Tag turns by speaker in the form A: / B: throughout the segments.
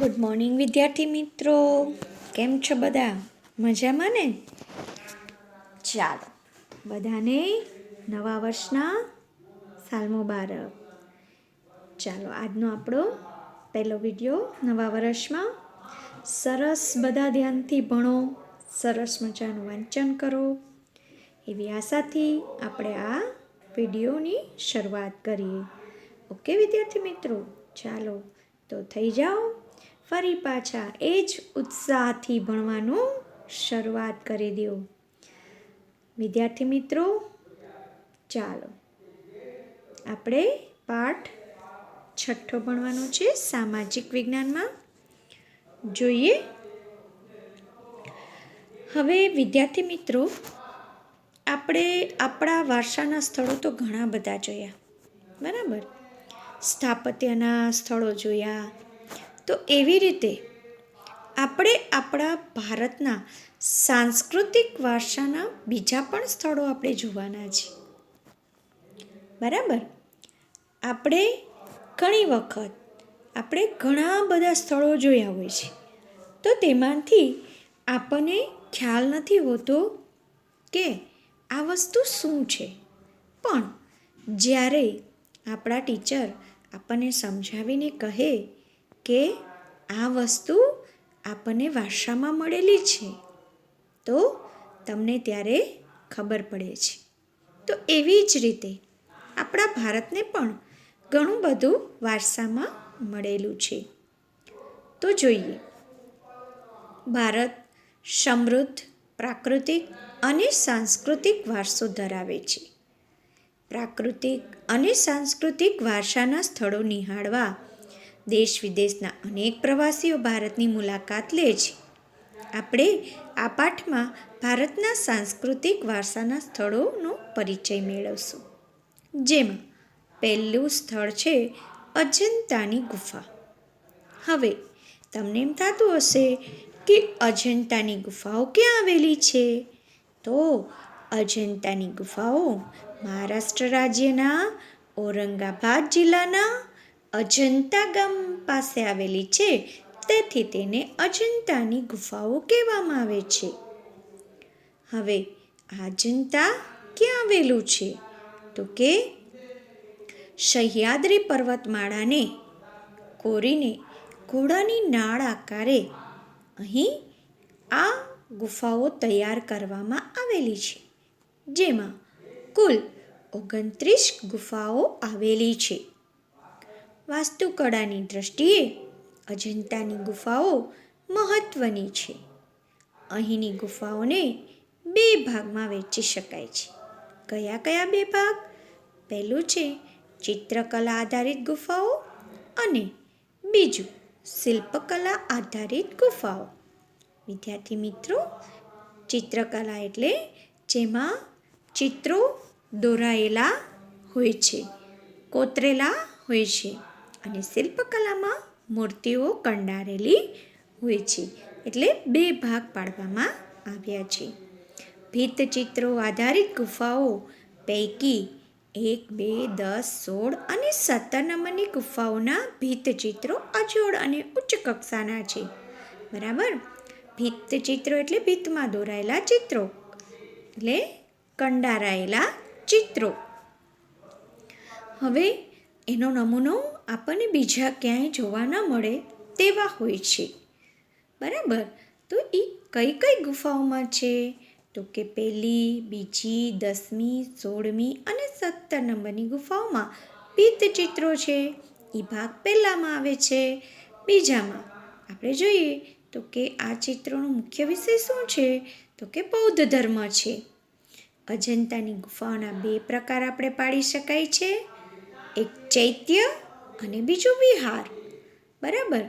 A: Good morning વિદ્યાર્થી મિત્રો. કેમ છો બધા? મજામાં ને? ચાલો, બધાને નવા વર્ષના સાલ મુબારક. ચાલો, આજનો આપણો પહેલો વીડિયો નવા વર્ષમાં. સરસ બધા ધ્યાનથી ભણો, સરસ મજાનું વાંચન કરો. એવી આશાથી આપણે આ વિડીયોની શરૂઆત કરીએ. ઓકે, વિદ્યાર્થી મિત્રો? ચાલો, તો થઈ જાઓ. ફરી પાછા એ જ ઉત્સાહથી ભણવાનું શરૂઆત કરી દો વિદ્યાર્થી મિત્રો, ચાલો. આપણે પાઠ છઠ્ઠો ભણવાનો છે, સામાજિક વિજ્ઞાનમાં. જોઈએ. હવે વિદ્યાર્થી મિત્રો, આપણે આપણા વારસાના સ્થળો તો ઘણા બધા જોયા. બરાબર? સ્થાપત્યના સ્થળો જોયા તો એવી રીતે આપણે આપણા ભારતના સાંસ્કૃતિક વારસાના બીજા પણ સ્થળો આપણે જોવાના છે. બરાબર? આપણે ઘણી વખત, આપણે ઘણા બધા સ્થળો જોયા હોય છે. તો તેમાંથી આપણને ખ્યાલ નથી હોતો કે આ વસ્તુ શું છે. પણ જ્યારે આપણા ટીચર આપણને સમજાવીને કહે કે આ વસ્તુ આપણને વારસામાં મળેલી છે. તો તમને ત્યારે ખબર પડે છે. તો એવી જ રીતે આપણા ભારતને પણ ઘણું બધું વારસામાં મળેલું છે. તો જોઈએ. ભારત સમૃદ્ધ, પ્રાકૃતિક અને સાંસ્કૃતિક વારસો ધરાવે છે. પ્રાકૃતિક અને સાંસ્કૃતિક વારસાના સ્થળો નિહાળવા દેશ વિદેશના અનેક પ્રવાસીઓ ભારતની મુલાકાત લે છે. આપણે આ પાઠમાં ભારતના સાંસ્કૃતિક વારસાના સ્થળોનો પરિચય મેળવશું. જેમાં પહેલું સ્થળ છે અજંતાની ગુફા. હવે તમને એમ થતું હશે કે અજંતાની ગુફાઓ ક્યાં આવેલી છે? તો અજંતાની ગુફાઓ મહારાષ્ટ્ર રાજ્યના ઔરંગાબાદ જિલ્લાના અજંતા ગામ પાસે આવેલી છે. તેથી તેને અજંતાની ગુફાઓ કહેવામાં આવે છે. હવે અજંતા ક્યાં આવેલું છે? તો કે સહ્યાદ્રી પર્વતમાળાને કોરીને ઘોડાની નાળ આકારે અહીં આ ગુફાઓ તૈયાર કરવામાં આવેલી છે. જેમાં કુલ ઓગણત્રીસ ગુફાઓ આવેલી છે. વાસ્તુકળાની દ્રષ્ટિએ અજંતાની ગુફાઓ મહત્ત્વની છે. અહીંની ગુફાઓને બે ભાગમાં વહેંચી શકાય છે. કયા કયા બે ભાગ? પહેલું છે ચિત્રકલા આધારિત ગુફાઓ અને બીજું શિલ્પકલા આધારિત ગુફાઓ. વિદ્યાર્થી મિત્રો, ચિત્રકલા એટલે જેમાં ચિત્રો દોરાયેલા હોય છે, કોતરેલા હોય છે. અને શિલ્પકલામાં મૂર્તિઓ કંડારેલી હોય છે. એટલે બે ભાગ પાડવામાં આવ્યા છે. ભીતચિત્રો આધારિત ગુફાઓ પૈકી એક, બે, દસ, સોળ અને સત્તર નંબરની ગુફાઓના ભીતચિત્રો અજોડ અને ઉચ્ચ કક્ષાના છે. બરાબર? ભીતચિત્રો એટલે ભીતમાં દોરાયેલા ચિત્રો. એટલે કંડારાયેલા ચિત્રો. હવે એનો નમૂનો આપણને બીજા ક્યાંય જોવા ન મળે તેવા હોય છે. બરાબર? તો એ કઈ કઈ ગુફાઓમાં છે? તો કે પહેલી, બીજી, દસમી, સોળમી અને સત્તર નંબરની ગુફાઓમાં પિત્ત ચિત્રો છે. એ ભાગ પહેલામાં આવે છે. બીજામાં આપણે જોઈએ તો કે આ ચિત્રોનો મુખ્ય વિષય શું છે? તો કે બૌદ્ધ ધર્મ છે. અજંતાની ગુફાઓના બે પ્રકાર આપણે પાડી શકાય છે. ચૈત્ય અને બીજું વિહાર. બરાબર?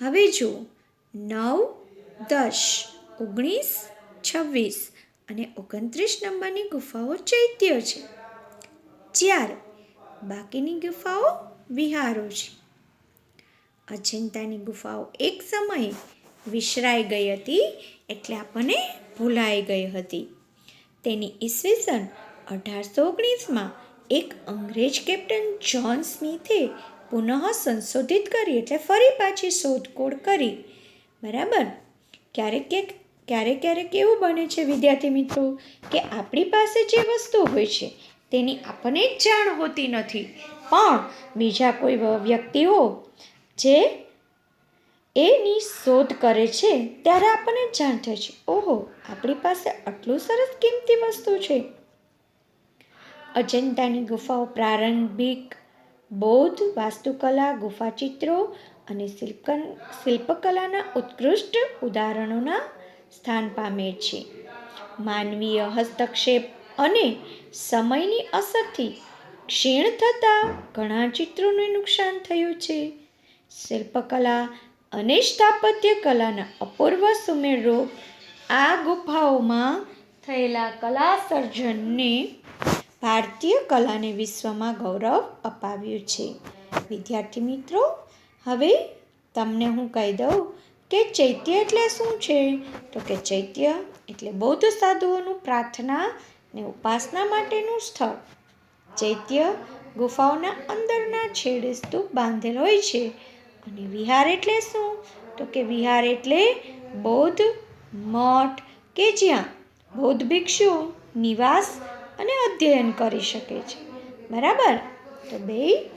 A: હવે જુઓ. નવ, દસ, ઓગણીસ, છવ્વીસ અને ઓગણત્રીસ નંબરની ગુફાઓ ચૈત્ય છે. જ્યારે બાકીની ગુફાઓ વિહારો છે. અજંતાની ગુફાઓ એક સમયે વિસરાઈ ગઈ હતી એટલે આપણને ભૂલાઈ ગઈ હતી. તેની ઈસવીસન અઢારસો ઓગણીસમાં એક અંગ્રેજ કેપ્ટન જ્હોન સ્મિથે પુનઃ સંશોધિત કરી એટલે ફરી પાછી શોધખોળ કરી. બરાબર? ક્યારેક ક્યાંક ક્યારેક ક્યારેક એવું બને છે, વિદ્યાર્થી મિત્રો, કે આપણી પાસે જે વસ્તુ હોય છે, તેની આપણને જ જાણ હોતી નથી. પણ બીજા કોઈ વ્યક્તિઓ જે એની શોધ કરે છે, ત્યારે આપણને જાણ થાય છે. ઓહો, આપણી પાસે આટલું સરસ કિંમતી વસ્તુ છે. અજંતાની ગુફાઓ પ્રારંભિક બૌદ્ધ વાસ્તુકલા, ગુફાચિત્રો અને શિલ્પ શિલ્પકલાના ઉત્કૃષ્ટ ઉદાહરણોના સ્થાન પામે છે. માનવીય હસ્તક્ષેપ અને સમયની અસરથી ક્ષીણ થતા ઘણા ચિત્રોને નુકસાન થયું છે. શિલ્પકલા અને સ્થાપત્ય કલાના અપૂર્વ સુમેળો આ ગુફાઓમાં થયેલા કલા સર્જનને ભારતીય કલાને વિશ્વમાં ગૌરવ અપાવ્યું છે. વિદ્યાર્થી મિત્રો, હવે તમને હું કહી દઉં કે ચૈત્ય એટલે શું છે? તો કે ચૈત્ય એટલે બૌદ્ધ સાધુઓનું પ્રાર્થના ને ઉપાસના માટેનું સ્થળ. ચૈત્ય ગુફાઓના અંદરના છેડે સ્તૂપ બાંધેલ હોય છે. અને વિહાર એટલે શું? તો કે વિહાર એટલે બૌદ્ધ મઠ કે જ્યાં બૌદ્ધ ભિક્ષુ નિવાસ અને અધ્યયન કરી શકે છે. બરાબર? તો બે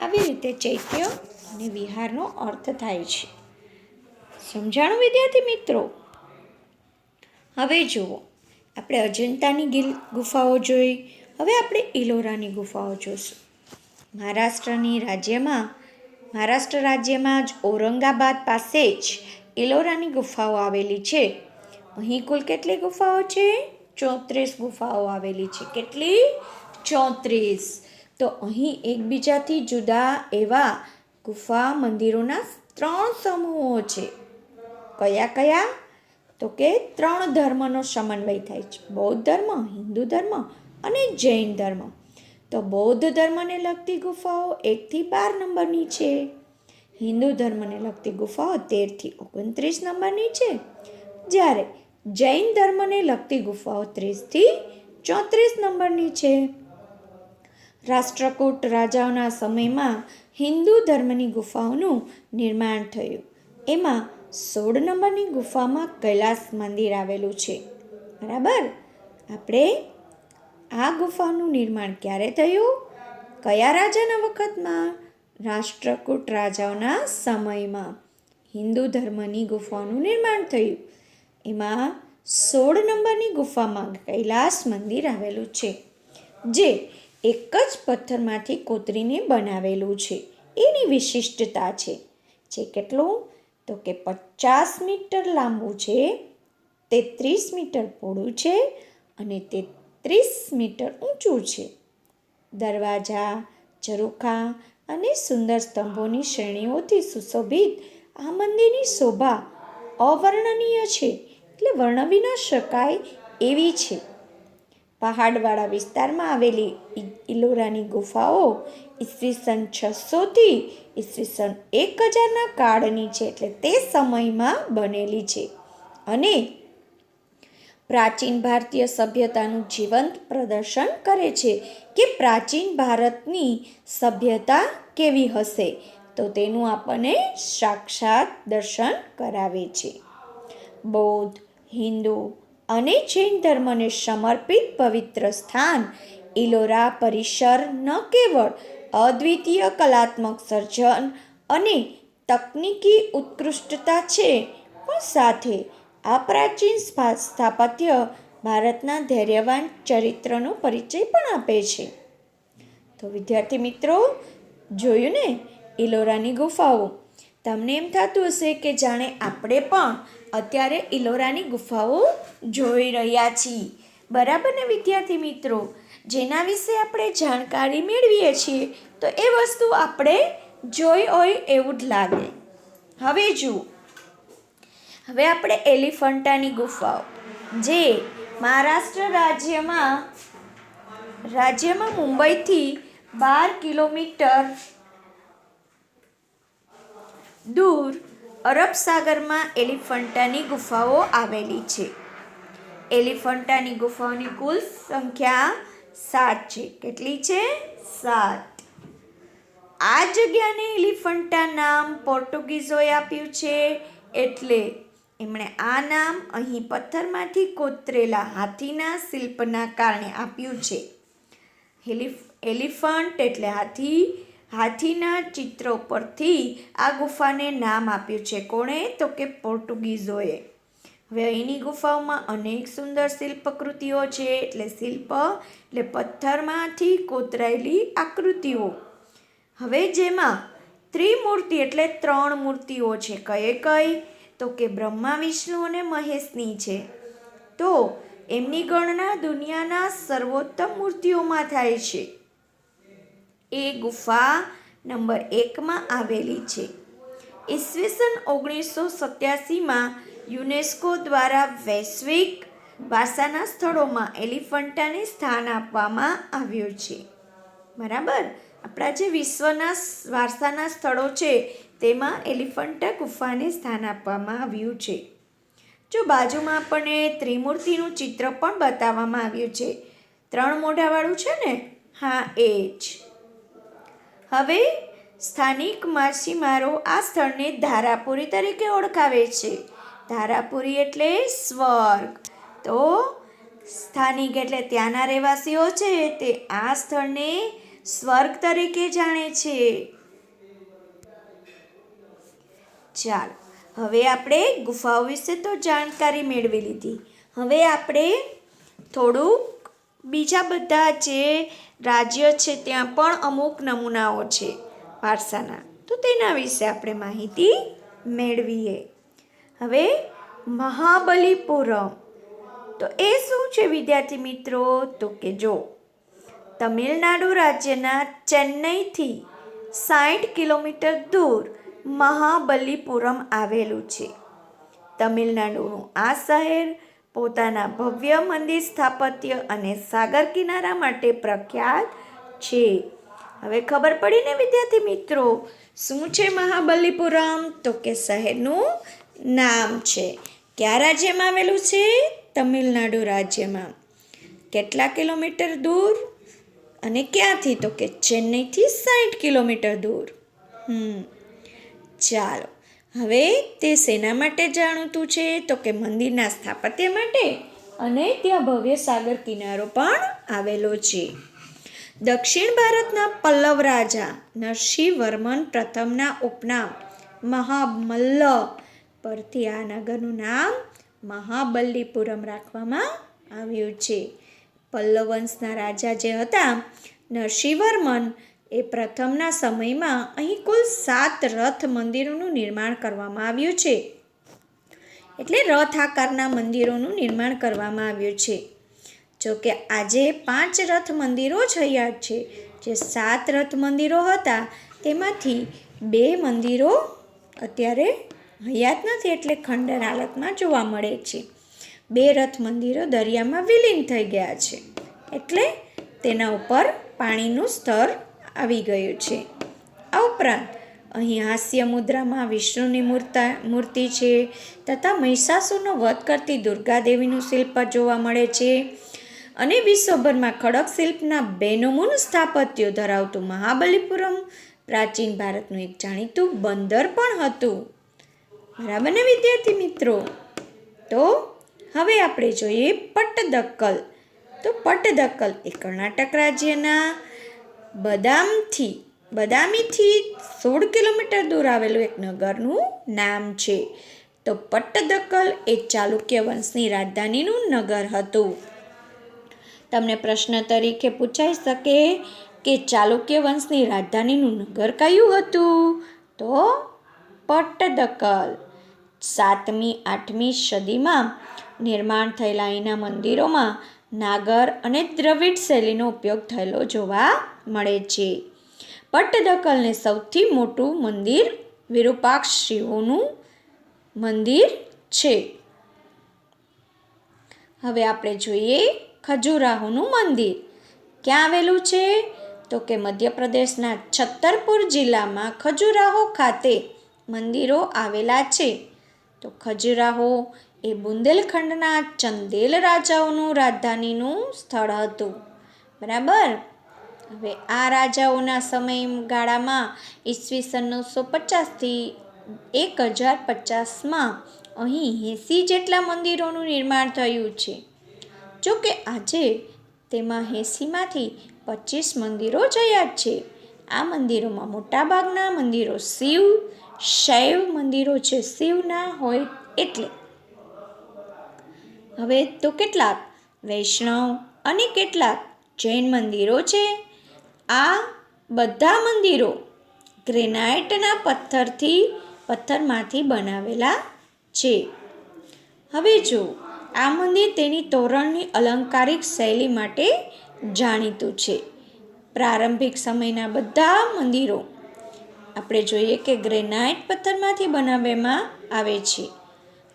A: આવી રીતે ચૈત્ય અને વિહારનો અર્થ થાય છે. સમજાણું, વિદ્યાર્થી મિત્રો? હવે જુઓ. આપણે અજંતાની ગિલ ગુફાઓ જોઈ. હવે આપણે ઇલોરાની ગુફાઓ જોઈશું મહારાષ્ટ્રની રાજ્યમાં, મહારાષ્ટ્ર રાજ્યમાં જ ઔરંગાબાદ પાસે જ ઇલોરાની ગુફાઓ આવેલી છે. અહીં કુલ કેટલી ગુફાઓ છે? ચોત્રીસ ગુફાઓ આવેલી છે. કેટલી? ચોત્રીસ. તો અહીં એકબીજાથી જુદા એવા ગુફા મંદિરોના ત્રણ સમૂહો છે. કયા કયા? તો કે ત્રણ ધર્મનો સમન્વય થાય છે. બૌદ્ધ ધર્મ, હિન્દુ ધર્મ અને જૈન ધર્મ. તો બૌદ્ધ ધર્મને લગતી ગુફાઓ એકથી બાર નંબરની છે. હિન્દુ ધર્મને લગતી ગુફાઓ તેરથી ઓગણત્રીસ નંબરની છે. જ્યારે જૈન ધર્મને લગતી ગુફાઓ ત્રીસથી ચોત્રીસ નંબરની છે. રાષ્ટ્રકૂટ રાજાઓના સમયમાં હિન્દુ ધર્મની ગુફાઓનું નિર્માણ થયું. એમાં સોળ નંબરની ગુફામાં કૈલાસ મંદિર આવેલું છે. બરાબર? આપણે આ ગુફાનું નિર્માણ ક્યારે થયું? કયા રાજાના વખતમાં? રાષ્ટ્રકૂટ રાજાઓના સમયમાં હિન્દુ ધર્મની ગુફાઓનું નિર્માણ થયું. એમાં સોળ નંબરની ગુફામાં કૈલાસ મંદિર આવેલું છે, જે એક જ પથ્થરમાંથી કોતરીને બનાવેલું છે. એની વિશિષ્ટતા છે, જે કેટલું? તો કે પચાસ મીટર લાંબુ છે, તેત્રીસ મીટર પહોળું છે અને તેત્રીસ મીટર ઊંચું છે. દરવાજા ઝરૂખા અને સુંદર સ્તંભોની શ્રેણીઓથી સુશોભિત આ મંદિરની શોભા અવર્ણનીય છે. એટલે વર્ણવી ન શકાય એવી છે. પહાડવાળા વિસ્તારમાં આવેલી ઇલોરાની ગુફાઓ ઈસવીસન છસોથી ઈસવીસન એક હજારના કાળની છે એટલે તે સમયમાં બનેલી છે. અને પ્રાચીન ભારતીય સભ્યતાનું જીવંત પ્રદર્શન કરે છે કે પ્રાચીન ભારતની સભ્યતા કેવી હશે, તો તેનું આપણને સાક્ષાત દર્શન કરાવે છે. બૌદ્ધ, હિન્દુ અને જૈન ધર્મને સમર્પિત પવિત્ર સ્થાન ઇલોરા પરિસર ન કેવળ અદ્વિતીય કલાત્મક સર્જન અને તકનીકી ઉત્કૃષ્ટતા છે, પણ સાથે આ પ્રાચીન સ્થાપત્ય ભારતના ધૈર્યવાન ચરિત્રનો પરિચય પણ આપે છે. તો વિદ્યાર્થી મિત્રો, જોયું ને? ઇલોરાની ગુફાઓ. તમને એમ થતું હશે કે જાણે આપણે પણ અત્યારે ઇલોરાની ગુફાઓ જોઈ રહ્યા છીએ. બરાબર ને વિદ્યાર્થી મિત્રો? જેના વિશે આપણે જાણકારી મેળવીએ છીએ, તો એ વસ્તુ આપણે જોઈ હોય એવું જ લાગે. હવે જુઓ. હવે આપણે એલિફન્ટાની ગુફાઓ. જે મહારાષ્ટ્ર રાજ્યમાં રાજ્યમાં મુંબઈથી બાર કિલોમીટર દૂર અરબ સાગરમાં એલિફન્ટાની ગુફાઓ આવેલી છે. એલિફન્ટાની ગુફાઓની કુલ સંખ્યા સાત છે. કેટલી છે? સાત. આ જગ્યાને એલિફન્ટા નામ પોર્ટુગીઝોએ આપ્યું છે એટલે એમણે આ નામ અહીં પથ્થરમાંથી કોતરેલા હાથીના શિલ્પના કારણે આપ્યું છે. એલિફ, એલિફન્ટ એટલે હાથી હાથીના ચિત્ર પરથી આ ગુફાને નામ આપ્યું છે. કોણે? તો કે પોર્ટુગીઝોએ. હવે અહીંની ગુફાઓમાં અનેક સુંદર શિલ્પકૃતિઓ છે. એટલે શિલ્પ, એટલે પથ્થરમાંથી કોતરાયેલી આકૃતિઓ. હવે જેમાં ત્રિમૂર્તિ એટલે ત્રણ મૂર્તિઓ છે. કઈ કઈ? તો કે બ્રહ્મા, વિષ્ણુ અને મહેશની છે. તો એમની ગણના દુનિયાના સર્વોત્તમ મૂર્તિઓમાં થાય છે. એ ગુફા નંબર એકમાં આવેલી છે. ઈસવીસન ઓગણીસો સત્યાસીમાં યુનેસ્કો દ્વારા વૈશ્વિક વારસાના સ્થળોમાં એલિફન્ટાને સ્થાન આપવામાં આવ્યું છે. બરાબર? આપણા જે વિશ્વના વારસાના સ્થળો છે, તેમાં એલિફન્ટા ગુફાને સ્થાન આપવામાં આવ્યું છે. જો બાજુમાં આપણને ત્રિમૂર્તિનું ચિત્ર પણ બતાવવામાં આવ્યું છે. ત્રણ મોઢાવાળું છે ને? હા, એ જ. હવે સ્થાનિક માછીમારો આ સ્થળને ધારાપુરી તરીકે ઓળખાવે છે. ધારાપુરી એટલે સ્વર્ગ. તો સ્થાનિક એટલે ત્યાંના રહેવાસીઓ છે તે આ સ્થળને સ્વર્ગ તરીકે જાણે છે. ચાલો, હવે આપણે ગુફાઓ વિશે તો જાણકારી મેળવી લીધી. હવે આપણે થોડુંક બીજા બધા જે રાજ્ય છે ત્યાં પણ અમુક નમૂનાઓ છે વારસાના. તો તેના વિશે આપણે માહિતી મેળવીએ. હવે મહાબલીપુરમ. તો એ શું છે વિદ્યાર્થી મિત્રો? તો કે જો, તમિલનાડુ રાજ્યના ચેન્નઈથી સાઠ કિલોમીટર દૂર મહાબલીપુરમ આવેલું છે. તમિલનાડુનું આ શહેર પોતાના ભવ્ય મંદિર સ્થાપત્ય અને સાગર કિનારા માટે પ્રખ્યાત છે. હવે ખબર પડી ને વિદ્યાર્થી મિત્રો, શું છે મહાબલીપુરમ? તો કે શહેરનું નામ છે. કયા રાજ્યમાં આવેલું છે? તમિલનાડુ રાજ્યમાં. કેટલા કિલોમીટર દૂર? અને ક્યાંથી? તો કે ચેન્નઈથી સાઠ કિલોમીટર દૂર. હમ, ચાલો. હવે તે શેના માટે જાણીતું છે, તો કે મંદિરના સ્થાપત્ય માટે અને ત્યાં ભવ્ય સાગર કિનારો પણ આવેલો છે. દક્ષિણ ભારતના પલ્લવ રાજા નરસિંહવર્મન પ્રથમના ઉપનામ મહામલ્લ પરથી આ નગરનું નામ મહાબલ્લીપુરમ રાખવામાં આવ્યું છે. પલ્લવ વંશના રાજા જે હતા, નરસિંહવર્મન એ પ્રથમના સમયમાં અહીં કુલ સાત રથ મંદિરોનું નિર્માણ કરવામાં આવ્યું છે. એટલે રથ આકારના મંદિરોનું નિર્માણ કરવામાં આવ્યું છે. જો કે આજે પાંચ રથ મંદિરો જ હયાત છે. જે સાત રથ મંદિરો હતા, તેમાંથી બે મંદિરો અત્યારે હયાત નથી એટલે ખંડર હાલતમાં જોવા મળે છે. બે રથ મંદિરો દરિયામાં વિલીન થઈ ગયા છે. એટલે તેના ઉપર પાણીનું સ્તર આવી ગયું છે. આ ઉપરાંત, અહીં હાસ્ય મુદ્રામાં વિષ્ણુની મૂર્તા, મૂર્તિ છે, તથા મહિષાસુરનો વધ કરતી દુર્ગાદેવીનું શિલ્પ જોવા મળે છે. અને વિશ્વભરમાં ખડક શિલ્પના બેનમૂન સ્થાપત્યો ધરાવતું મહાબલીપુરમ પ્રાચીન ભારતનું એક જાણીતું બંદર પણ હતું. બરાબર ને વિદ્યાર્થી મિત્રો? તો હવે આપણે જોઈએ પટ્ટદક્કલ. તો પટ્ટદક્કલ એ કર્ણાટક રાજ્યના બદામથી, બદામીથી સોળ કિલોમીટર દૂર આવેલું એક નગરનું નામ છે. તો પટ્ટદક્કલ એ ચાલુક્ય વંશની રાજધાનીનું નગર હતું. તમને પ્રશ્ન તરીકે પૂછાઈ શકે કે ચાલુક્ય વંશની રાજધાનીનું નગર કયું હતું? તો પટ્ટદકલ સાતમી, આઠમી સદીમાં નિર્માણ થયેલા અહીંના મંદિરોમાં નાગર અને દ્રવિડ શૈલીનો ઉપયોગ થયેલો જોવા મળે છે. પટ્ટદકલને સૌથી મોટું મંદિર વિરૂપાક્ષ શિવોનું મંદિર છે. હવે આપણે જોઈએ ખજુરાહોનું મંદિર. ક્યાં આવેલું છે? તો કે મધ્યપ્રદેશના છત્તરપુર જિલ્લામાં ખજુરાહો ખાતે મંદિરો આવેલા છે. તો ખજુરાહો એ બુંદેલખંડના ચંદેલ રાજાઓનું રાજધાનીનું સ્થળ હતું. બરાબર? હવે આ રાજાઓના સમયગાળામાં ઈસવીસન નવસો પચાસથી એક હજાર પચાસમાં અહીં એંસી જેટલા મંદિરોનું નિર્માણ થયું છે. જો કે આજે તેમાં એંસીમાંથી પચીસ મંદિરો જયા છે. આ મંદિરોમાં મોટાભાગના મંદિરો શિવ, શૈવ મંદિરો છે. શિવના હોય એટલે હવે તો કેટલાક વૈષ્ણવ અને કેટલાક જૈન મંદિરો છે. આ બધા મંદિરો ગ્રેનાઇટના પથ્થરથી, પથ્થરમાંથી બનાવેલા છે. હવે જો આ મંદિર તેની તોરણની અલંકારિક શૈલી માટે જાણીતું છે. પ્રારંભિક સમયના બધા મંદિરો આપણે જોઈએ કે ગ્રેનાઇટ પથ્થરમાંથી બનાવવામાં આવે છે.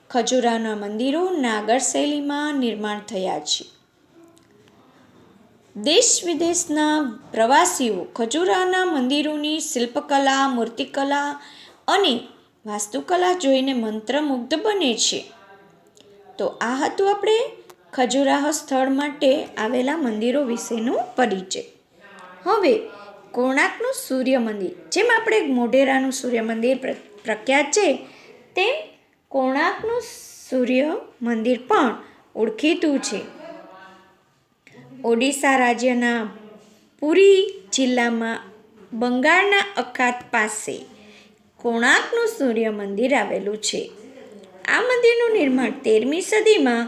A: ખજુરાના મંદિરો નાગર શૈલીમાં નિર્માણ થયા છે. દેશ વિદેશના પ્રવાસીઓ ખજુરાના મંદિરોની શિલ્પકલા, મૂર્તિકલા અને વાસ્તુકલા જોઈને મંત્રમુગ્ધ બને છે. તો આ હતું આપણે ખજુરાહ સ્થળ માટે આવેલા મંદિરો વિશેનું પરિચય. હવે કોણાર્કનું સૂર્ય મંદિર, જેમ આપણે મોઢેરાનું સૂર્ય મંદિર પ્રખ્યાત છે, તેમ કોણાર્કનું સૂર્ય મંદિર પણ ઓળખીતું છે. ઓડિશા રાજ્યના પુરી જિલ્લામાં બંગાળના અખાત પાસે કોણાર્કનું સૂર્ય મંદિર આવેલું છે. આ મંદિરનું નિર્માણ તેરમી સદીમાં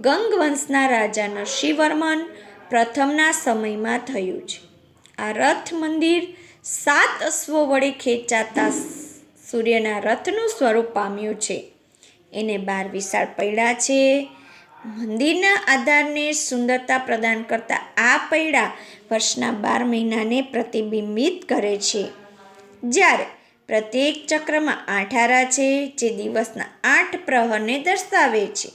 A: ગંગ વંશના રાજા નરસિંહવર્મન પ્રથમના સમયમાં થયું છે. આ રથ મંદિર સાત અશ્વો વડે ખેંચાતા સૂર્યના રથનું સ્વરૂપ પામ્યું છે. એને બાર વિશાળ પૈડા છે. મંદિરના આધારને સુંદરતા પ્રદાન કરતા આ પૈડા વર્ષના બાર મહિનાને પ્રતિબિંબિત કરે છે. જ્યારે પ્રત્યેક ચક્રમાં આઠ આરા છે, જે દિવસના આઠ પ્રહરને દર્શાવે છે.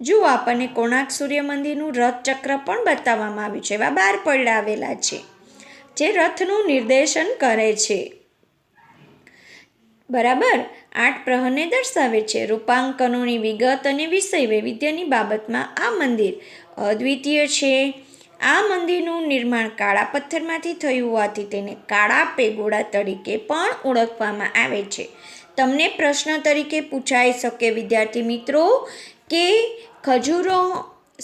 A: જો આપણને કોણાર્ક સૂર્ય મંદિરનું રથ ચક્ર પણ બતાવવામાં આવ્યું છે, એવા બાર પૈડા આવેલા છે, જે રથનું નિર્દેશન કરે છે. બરાબર? આઠ પ્રહરને દર્શાવે છે. રૂપાંકનોની વિગત અને વિષય વૈવિધ્યની બાબતમાં આ મંદિર અદ્વિતીય છે. આ મંદિરનું નિર્માણ કાળા પથ્થરમાંથી થયું હોવાથી તેને કાળા પેગોડા તરીકે પણ ઓળખવામાં આવે છે. તમને પ્રશ્ન તરીકે પૂછાઈ શકે, વિદ્યાર્થી મિત્રો, કે ખજૂરો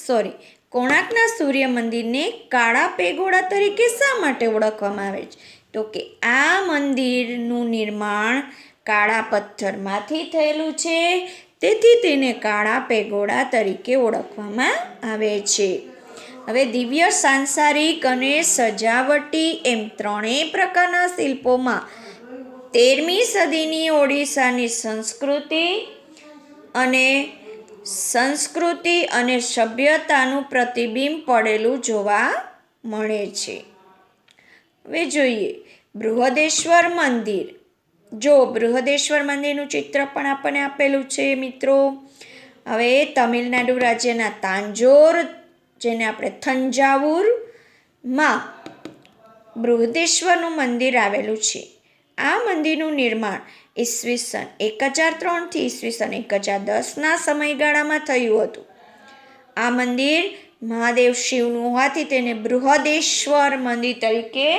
A: સોરી કોણાકના સૂર્ય મંદિરને કાળા પેગોડા તરીકે શા માટે ઓળખવામાં આવે છે? તો કે આ મંદિરનું નિર્માણ કાળા પથ્થરમાંથી થયેલું છે. તેથી તેને કાળા પેગોડા તરીકે ઓળખવામાં આવે છે. હવે દિવ્ય, સાંસારિક અને સજાવટી એમ ત્રણેય પ્રકારના શિલ્પોમાં તેરમી સદીની ઓડિશાની સંસ્કૃતિ અને સંસ્કૃતિ અને સભ્યતાનું પ્રતિબિંબ પડેલું જોવા મળે છે. હવે જોઈએ બૃહદેશ્વર મંદિર. જો બૃહદેશ્વર મંદિરનું ચિત્ર પણ આપણને આપેલું છે, મિત્રો. હવે તમિલનાડુ રાજ્યના તાંજોર, જેને આપણે થંજાવુરમાં બૃહદેશ્વરનું મંદિર આવેલું છે. આ મંદિરનું નિર્માણ ઈસવીસન એક હજાર ત્રણથી ઈસવીસન એક હજાર દસના સમયગાળામાં થયું હતું. આ મંદિર મહાદેવ શિવનું હોવાથી તેને બૃહદેશ્વર મંદિર તરીકે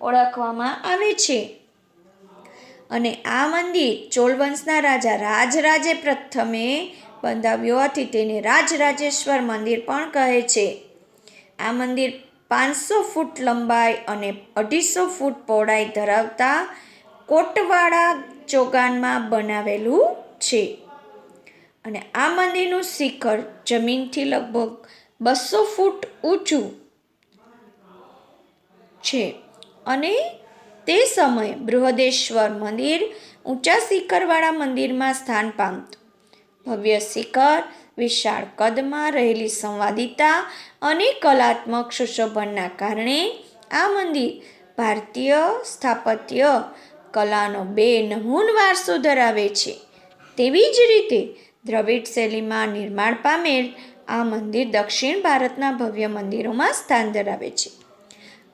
A: ઓળખવામાં આવે છે. અને આ મંદિર ચોલવંશના રાજા રાજરાજે પ્રથમે બંધાવ્યો હોવાથી તેને રાજરાજેશ્વર મંદિર પણ કહે છે. આ મંદિર પાંચસો ફૂટ લંબાઈ અને અઢીસો ફૂટ પહોળાઈ ધરાવતા કોટવાડા ચોગાનમાં બનાવેલું છે. અને આ મંદિરનું શિખર જમીનથી લગભગ બસો ફૂટ ઊંચું છે. અને તે સમયે બૃહદેશ્વર મંદિર ઊંચા શિખરવાળા મંદિરમાં સ્થાન પામતું. ભવ્ય શિખર, વિશાળ કદમાં રહેલી સંવાદિતા અને કલાત્મક સુશોભનના કારણે આ મંદિર ભારતીય સ્થાપત્ય કલાનો બે નમૂન વારસો ધરાવે છે. તેવી જ રીતે દ્રવિડ શૈલીમાં નિર્માણ પામેલ આ મંદિર દક્ષિણ ભારતના ભવ્ય મંદિરોમાં સ્થાન ધરાવે છે.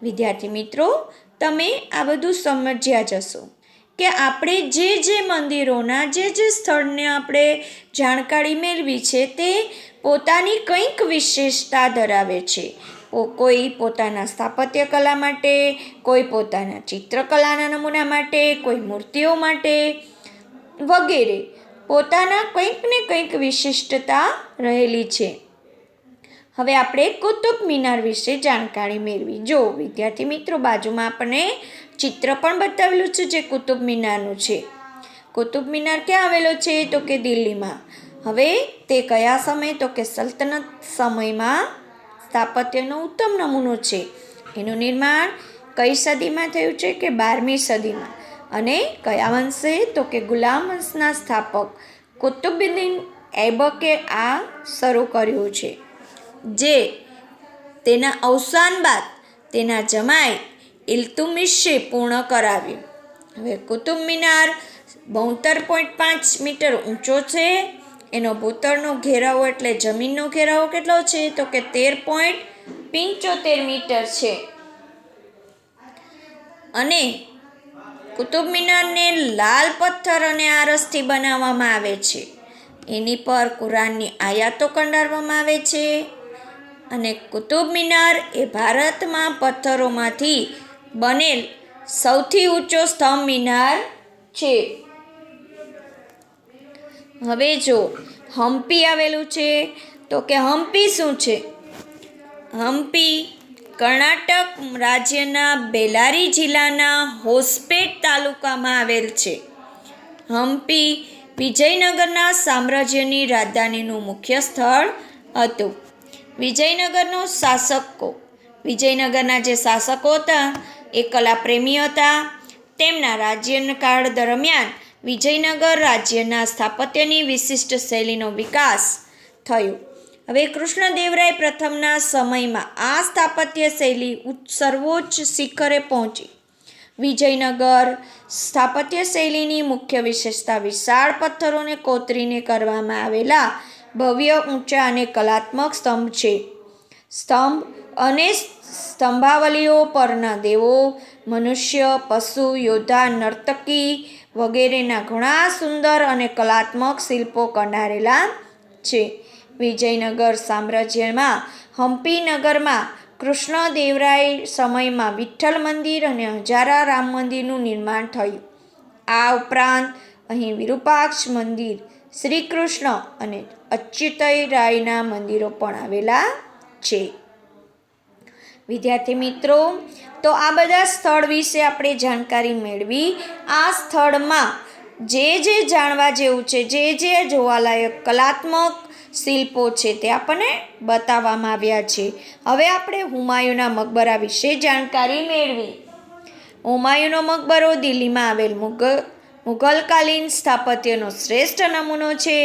A: વિદ્યાર્થી મિત્રો તમે આ બધું સમજ્યા જશો કે આપણે જે જે મંદિરોના, જે જે સ્થળને આપણે જાણકારી મેળવી છે તે પોતાની કંઈક વિશેષતા ધરાવે છે. કોઈ પોતાના સ્થાપત્ય કલા માટે, કોઈ પોતાના ચિત્રકલાના નમૂના માટે, કોઈ મૂર્તિઓ માટે વગેરે પોતાના કંઈક ને કંઈક વિશિષ્ટતા રહેલી છે. હવે આપણે કુતુબ મિનાર વિશે જાણકારી મેળવી. જો વિદ્યાર્થી મિત્રો, બાજુમાં આપણને ચિત્ર પણ બતાવેલું છે જે કુતુબ મિનારનું છે. કુતુબ મિનાર ક્યાં આવેલો છે? તો કે દિલ્હીમાં. હવે તે કયા સમય? તો કે સલ્તનત સમયમાં સ્થાપત્યનો ઉત્તમ નમૂનો છે. એનું નિર્માણ કઈ સદીમાં થયું છે કે બારમી સદીમાં? અને કયા વંશે? તો કે ગુલામ વંશના સ્થાપક કુતુબુદ્દીન એબકે આ શરૂ કર્યું છે. જે તેના અવસાન બાદ તેના જમાઈ ઇલ્તુમિશે પૂર્ણ કરાવ્યું. હવે કુતુબ મિનાર બોતેર પોઈન્ટ પાંચ મીટર ઊંચો છે. એનો ભૂતળનો ઘેરાવો એટલે જમીનનો ઘેરાવો કેટલો છે? તો કે તેર પોઈન્ટ પંચોતેર મીટર છે. અને કુતુબ મિનારને લાલ પથ્થર અને આરસથી બનાવવામાં આવે છે. એની પર કુરાનની આયાતો કંડારવામાં આવે છે. અને કુતુબ મિનાર એ ભારતમાં પથ્થરોમાંથી બનેલ સૌથી ઊંચો સ્તંભ મિનાર છે. હવે જો હમ્પી આવેલું છે, તો કે હમ્પી શું છે? હમ્પી કર્ણાટક રાજ્યના બેલારી જિલ્લાના હોસપેટ તાલુકામાં આવેલ છે. હમ્પી વિજયનગરના સામ્રાજ્યની રાજધાનીનું મુખ્ય સ્થળ હતું. વિજયનગરનો શાસકો. વિજયનગરના જે શાસકો હતા, એ કલાપ્રેમી હતા. તેમના રાજ્યકાળ દરમિયાન વિજયનગર રાજ્યના સ્થાપત્યની વિશિષ્ટ શૈલીનો વિકાસ થયો. હવે કૃષ્ણદેવરાય પ્રથમના સમયમાં આ સ્થાપત્ય શૈલી સર્વોચ્ચ શિખરે પહોંચી. વિજયનગર સ્થાપત્ય શૈલીની મુખ્ય વિશેષતા વિશાળ પથ્થરોને કોતરીને કરવામાં આવેલા ભવ્ય, ઊંચા અને કલાત્મક સ્તંભ છે. સ્તંભ અને સ્તંભાવલીઓ પરના દેવો, મનુષ્ય, પશુ, યોદ્ધા, નર્તકી વગેરેના ઘણા સુંદર અને કલાત્મક શિલ્પો કંડારેલા છે. વિજયનગર સામ્રાજ્યમાં હમ્પી નગરમાં કૃષ્ણદેવરાય સમયમાં વિઠ્ઠલ મંદિર અને હજારા રામ મંદિરનું નિર્માણ થયું. આ ઉપરાંત અહીં વિરૂપાક્ષ મંદિર શ્રી કૃષ્ણ અને અચ્યુતય રાયના મંદિરો પણ આવેલા છે. વિદ્યાર્થી મિત્રો, તો આ બધા સ્થળ વિશે આપણે જાણકારી મેળવી. આ સ્થળમાં જે જે જાણવા જેવું છે, જે જે જોવાલાયક કલાત્મક શિલ્પો છે તે આપણને બતાવવામાં આવ્યા છે. હવે આપણે હુમાયુના મકબરા વિશે જાણકારી મેળવી. હુમાયુનો મકબરો દિલ્હીમાં આવેલ મુગલ મુઘલકાલીન સ્થાપત્યનો શ્રેષ્ઠ નમૂનો છે.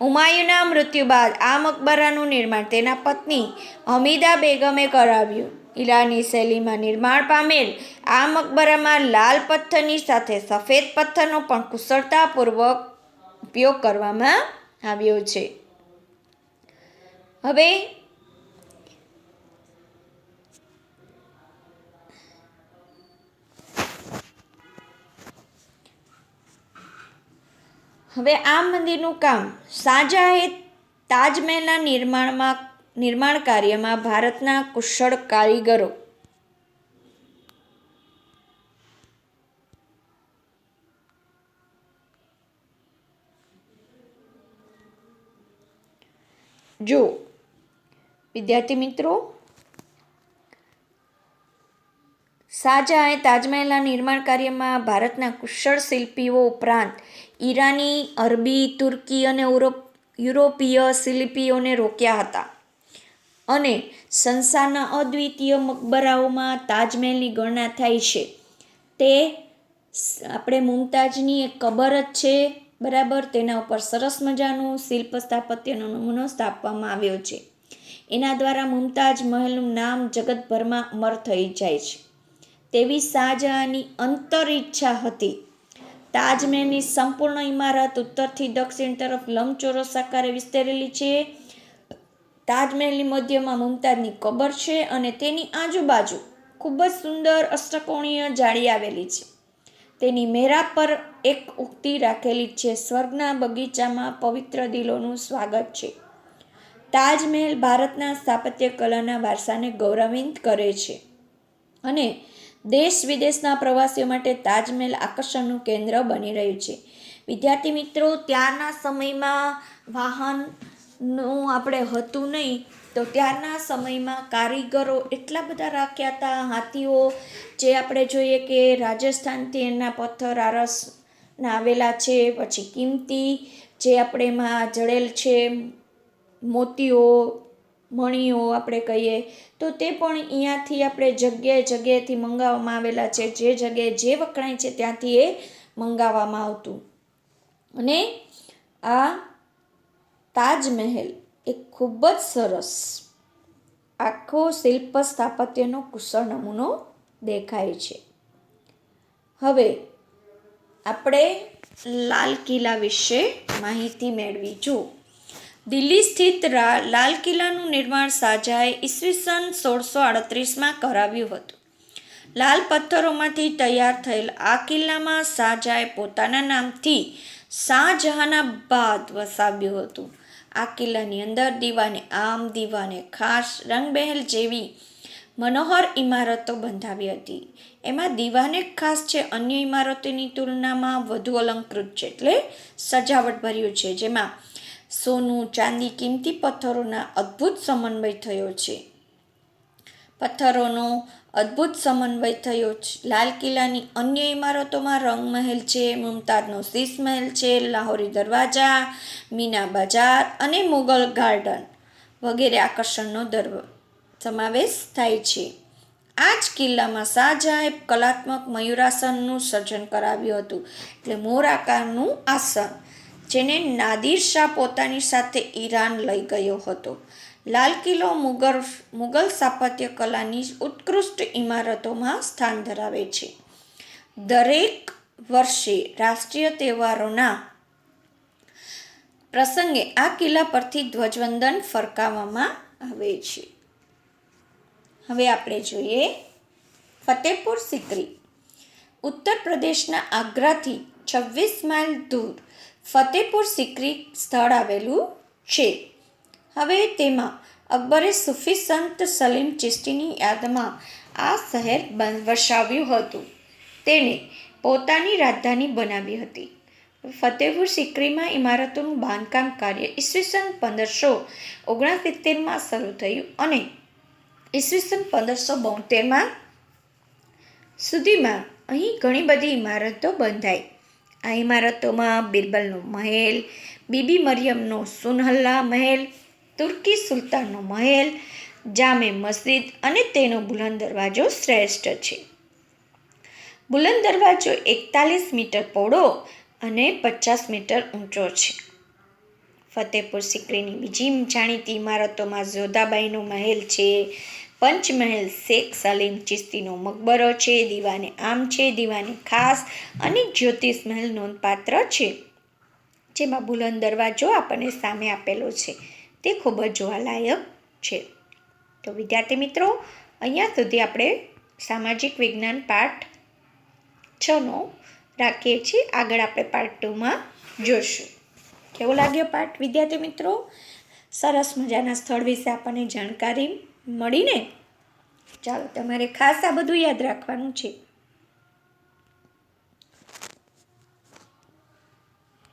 A: હુમાયુના મૃત્યુ બાદ આ મકબરાનું નિર્માણ તેના પત્ની હમીદા બેગમે કરાવ્યું. ઈરાની શૈલીમાં નિર્માણ પામેલ આ મકબરામાં લાલ પથ્થરની સાથે સફેદ પથ્થરનો પણ કુશળતાપૂર્વક ઉપયોગ કરવામાં આવ્યો છે. હવે હવે આ મંદિરનું કામ શાહજહાએ તાજમહેલના નિર્માણમાં, નિર્માણ કાર્યમાં ભારતના કુશળ કારીગરો જો, વિદ્યાર્થી મિત્રો, શાહજહાએ તાજમહેલના નિર્માણ કાર્યમાં ભારતના કુશળ શિલ્પીઓ ઉપરાંત ઈરાની, અરબી, તુર્કી અને યુરોપ યુરોપીય શિલ્પીઓને રોક્યા હતા. અને સંસારના અદ્વિતીય મકબરાઓમાં તાજમહેલની ગણના થાય છે. તે આપણે મુમતાજની એક કબર જ છે, બરાબર? તેના ઉપર સરસ મજાનું શિલ્પ સ્થાપત્યનો નમૂનો સ્થાપવામાં આવ્યો છે. એના દ્વારા મુમતાજ મહેલનું નામ જગતભરમાં અમર થઈ જાય છે. તેવી શાહજહાંની અંતર ઈચ્છા હતી. તાજમહેલની સંપૂર્ણ ઇમારત ઉત્તરથી દક્ષિણ તરફ લંબચોરસ આકારે વિસ્તરેલી છે. તાજમહેલની મધ્યમાં મુમતાજની કબર છે અને તેની આજુબાજુ ખૂબ જ સુંદર અષ્ટકોણીય જાળી આવેલી છે. તેની મેરા પર એક ઉક્તિ રાખેલી છે, સ્વર્ગના બગીચામાં પવિત્ર દિલોનું સ્વાગત છે. તાજમહેલ ભારતના સ્થાપત્ય કલાના વારસાને ગૌરવાન્વિત કરે છે. અને દેશ વિદેશના પ્રવાસીઓ માટે તાજમહેલ આકર્ષણનું કેન્દ્ર બની રહ્યું છે. વિદ્યાર્થી મિત્રો, ત્યારના સમયમાં વાહનનું આપણે હતું નહીં, તો ત્યારના સમયમાં કારીગરો એટલા બધા રાખ્યા હતા, હાથીઓ, જે આપણે જોઈએ કે રાજસ્થાનથી એના પથ્થર આરસના આવેલા છે, પછી કિંમતી, જે આપણે એમાં જડેલ છે, મોતીઓ મણીઓ આપણે કહીએ, તો તે પણ અહીંયાથી આપણે જગ્યાએ જગ્યાએથી મંગાવવામાં આવેલા છે. જે જગ્યાએ જે વખણાય છે ત્યાંથી એ મંગાવવામાં આવતું. અને આ તાજમહેલ એ ખૂબ જ સરસ આખો શિલ્પ સ્થાપત્યનો કુશળ નમૂનો દેખાય છે. હવે આપણે લાલ કિલ્લા વિશે માહિતી મેળવી. જો દિલ્હી સ્થિત લાલ કિલ્લાનું નિર્માણ શાહજહાએ ઈસવીસન સોળસો આડત્રીસમાં કરાવ્યું હતું. લાલ પથ્થરોમાંથી તૈયાર થયેલ આ કિલ્લામાં શાહજહાએ પોતાના નામથી શાહજહાનાબાદ વસાવ્યું હતું. આ કિલ્લાની અંદર દીવાને આમ દીવાને ખાસ રંગબહેલ જેવી મનોહર ઇમારતો બંધાવી હતી. એમાં દીવાને ખાસ છે, અન્ય ઇમારતોની તુલનામાં વધુ અલંકૃત છે, એટલે સજાવટ ભર્યું છે, જેમાં સોનું, ચાંદી કિંમતી પથ્થરોના અદ્ભુત સમન્વય થયો છે. પથ્થરોનો અદ્ભુત સમન્વય થયો છે. લાલ કિલ્લાની અન્ય ઇમારતોમાં રંગમહેલ છે, મુમતાજનો શીશ મહેલ છે, લાહોરી દરવાજા, મીના બજાર અને મુગલ ગાર્ડન વગેરે આકર્ષણનો દરવ સમાવેશ થાય છે. આ જ કિલ્લામાં શાહજહાએ કલાત્મક મયુરાસનનું સર્જન કરાવ્યું હતું. એટલે મોર આકારનું આસન. જેને નાદિર શાહ પોતાની સાથે ઈરાન લઈ ગયો હતો. લાલ કિલ્લો મુગલ મુગલ સ્થાપત્ય કલાની ઉત્કૃષ્ટ ઇમારતોમાં સ્થાન ધરાવે છે. દરેક વર્ષે રાષ્ટ્રીય તહેવારોના પ્રસંગે આ કિલ્લા પરથી ધ્વજવંદન ફરકાવવામાં આવે છે. હવે આપણે જોઈએ ફતેહપુર સિકરી. ઉત્તર પ્રદેશના આગ્રાથી છવ્વીસ માઇલ દૂર ફતેહપુર સિક્રી સ્થળ આવેલું છે. હવે તેમાં અકબરે સૂફી સંત સલીમ ચિસ્તીની યાદમાં આ શહેર વસાવ્યું હતું. તેણે પોતાની રાજધાની બનાવી હતી. ફતેહપુર સિક્રીમાં ઇમારતોનું બાંધકામ કાર્ય ઈસવીસન પંદરસો ઓગણસિત્તેરમાં શરૂ થયું અને ઈસવીસન પંદરસો બોતેરમાં સુધીમાં અહીં ઘણી બધી ઇમારતો બંધાઈ. આ ઇમારતોમાં બિરબલનો મહેલ, બીબી મરિયમનો સુનહલ્લા મહેલ, તુર્કી સુલતાનનો મહેલ, જામે મસ્જિદ અને તેનો બુલંદ દરવાજો શ્રેષ્ઠ છે. બુલંદ દરવાજો એકતાલીસ મીટર પહોળો અને પચાસ મીટર ઊંચો છે. ફતેહપુર સિક્રીની બીજી જાણીતી ઇમારતોમાં જોધાબાઈનો મહેલ છે. પંચમહેલ શેખ સલીમ ચિસ્તીનો મકબરો છે, દીવાને આમ છે, દીવાને ખાસ અને જ્યોતિષ મહેલ નોંધપાત્ર છે, જેમાં બુલંદ દરવાજો આપણને સામે આપેલો છે. તે ખૂબ જ જોવાલાયક છે. તો વિદ્યાર્થી મિત્રો, અહીંયા સુધી આપણે સામાજિક વિજ્ઞાન પાઠ છનો રાખીએ છીએ. આગળ આપણે પાર્ટ ટુમાં જોઈશું કેવો લાગ્યો પાઠ? વિદ્યાર્થી મિત્રો, સરસ મજાના સ્થળ વિશે આપણને જાણકારી મળીને? ચાલો તમારે ખાસ આ બધું યાદ રાખવાનું છે.